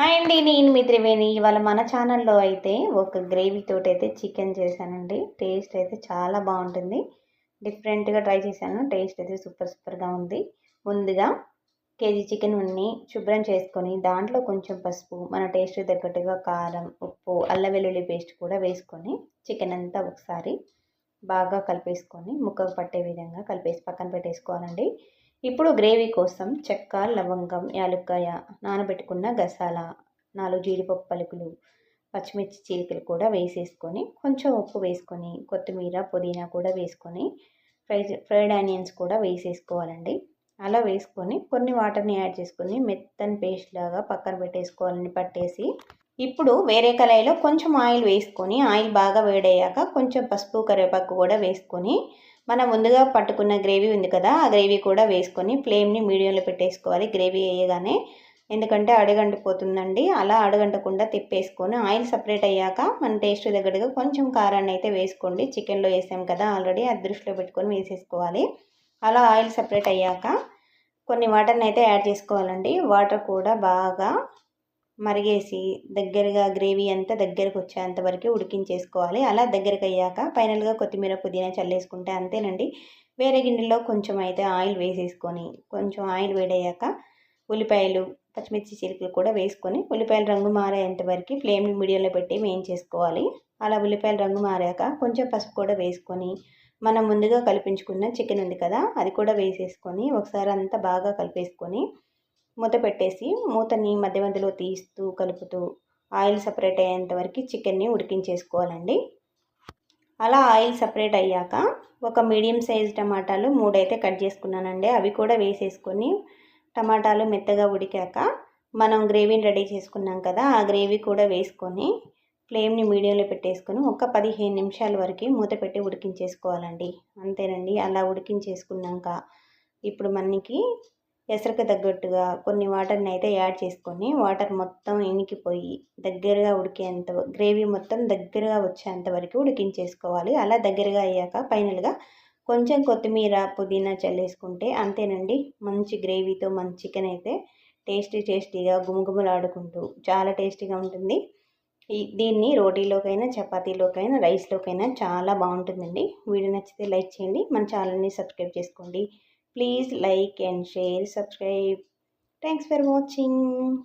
Hi అండి నేను మీ త్రివేణి. ఇవాళ మన ఛానల్లో అయితే ఒక గ్రేవీ తోటి అయితే చికెన్ చేశానండి. టేస్ట్ అయితే చాలా బాగుంటుంది. డిఫరెంట్గా ట్రై చేశాను. టేస్ట్ అయితే సూపర్ సూపర్గా ఉంది. ముందుగా కేజీ చికెన్ ఉన్ని శుభ్రం చేసుకొని దాంట్లో కొంచెం పసుపు మన టేస్ట్ తగ్గట్టుగా కారం ఉప్పు అల్లం వెల్లుల్లి పేస్ట్ కూడా వేసుకొని చికెన్ అంతా ఒకసారి బాగా కలిపేసుకొని ముక్కకు పట్టే విధంగా కలిపేసి పక్కన పెట్టేసుకోవాలండి. ఇప్పుడు గ్రేవీ కోసం చెక్క లవంగం యాలుక్కాయ నానబెట్టుకున్న గసాల నాలుగు జీడిపప్పు పలుకులు పచ్చిమిర్చి చీలికలు కూడా వేసేసుకొని కొంచెం ఉప్పు వేసుకొని కొత్తిమీర పుదీనా కూడా వేసుకొని ఫ్రై ఫ్రైడ్ ఆనియన్స్ కూడా వేసేసుకోవాలండి. అలా వేసుకొని కొన్ని వాటర్ని యాడ్ చేసుకొని మెత్తని పేస్ట్ లాగా పక్కన పెట్టేసుకోవాలని పట్టేసి ఇప్పుడు వేరే కళాయిలో కొంచెం ఆయిల్ వేసుకొని ఆయిల్ బాగా వేడయ్యాక కొంచెం పసుపు కరివేపాకు కూడా వేసుకొని మనం ముందుగా పట్టుకున్న గ్రేవీ ఉంది కదా ఆ గ్రేవీ కూడా వేసుకొని ఫ్లేమ్ని మీడియంలో పెట్టేసుకోవాలి. గ్రేవీ వేయగానే ఎందుకంటే అడగంటిపోతుందండి. అలా అడగంటకుండా తిప్పేసుకొని ఆయిల్ సపరేట్ అయ్యాక మన టేస్ట్ దగ్గరగా కొంచెం కారాన్ని అయితే వేసుకోండి. చికెన్లో వేసాం కదా ఆల్రెడీ అది దృష్టిలో పెట్టుకొని వేసేసుకోవాలి. అలా ఆయిల్ సపరేట్ అయ్యాక కొన్ని వాటర్ని అయితే యాడ్ చేసుకోవాలండి. వాటర్ కూడా బాగా మరిగేసి దగ్గరగా గ్రేవీ అంతా దగ్గరకు వచ్చేంత వరకు ఉడికించేసుకోవాలి. అలా దగ్గరకు అయ్యాక ఫైనల్గా కొత్తిమీర పుదీనా చల్లేసుకుంటే అంతేనండి. వేరే గిన్నెలో కొంచెం అయితే ఆయిల్ వేసేసుకొని కొంచెం ఆయిల్ వేడయ్యాక ఉల్లిపాయలు పచ్చిమిర్చి చిలుకలు కూడా వేసుకొని ఉల్లిపాయలు రంగు మారేంత వరకు ఫ్లేమ్ని మీడియంలో పెట్టి వేయించేసుకోవాలి. అలా ఉల్లిపాయలు రంగు మారాక కొంచెం పసుపు కూడా వేసుకొని మనం ముందుగా కలిపించుకున్న చికెన్ ఉంది కదా అది కూడా వేసేసుకొని ఒకసారి అంతా బాగా కలిపేసుకొని మూత పెట్టేసి మూతని మధ్య మధ్యలో తీస్తూ కలుపుతూ ఆయిల్ సపరేట్ అయ్యేంత వరకు చికెన్ని ఉడికించేసుకోవాలండి. అలా ఆయిల్ సపరేట్ అయ్యాక ఒక మీడియం సైజ్ టమాటాలు మూడైతే కట్ చేసుకున్నానండి. అవి కూడా వేసేసుకొని టమాటాలు మెత్తగా ఉడికాక మనం గ్రేవీని రెడీ చేసుకున్నాం కదా ఆ గ్రేవీ కూడా వేసుకొని ఫ్లేమ్ని మీడియంలో పెట్టేసుకొని ఒక పదిహేను నిమిషాల వరకు మూత పెట్టి ఉడికించేసుకోవాలండి. అంతేనండి అలా ఉడికించేసుకున్నాక ఇప్పుడు మనకి ఎసరకు తగ్గట్టుగా కొన్ని వాటర్ని అయితే యాడ్ చేసుకొని వాటర్ మొత్తం ఇనికిపోయి దగ్గరగా ఉడికేంత గ్రేవీ మొత్తం దగ్గరగా వచ్చేంత వరకు ఉడికించేసుకోవాలి. అలా దగ్గరగా అయ్యాక ఫైనల్గా కొంచెం కొత్తిమీర పుదీనా చల్లేసుకుంటే అంతేనండి. మంచి గ్రేవీతో మంచి చికెన్ అయితే టేస్టీ టేస్టీగా గుమగుమలాడుకుంటూ చాలా టేస్టీగా ఉంటుంది. దీన్ని రోటీలోకైనా చపాతీలోకైనా రైస్లోకైనా చాలా బాగుంటుందండి. వీడియో నచ్చితే లైక్ చేయండి. మన ఛానల్ని సబ్స్క్రైబ్ చేసుకోండి. Please like and share subscribe. Thanks for watching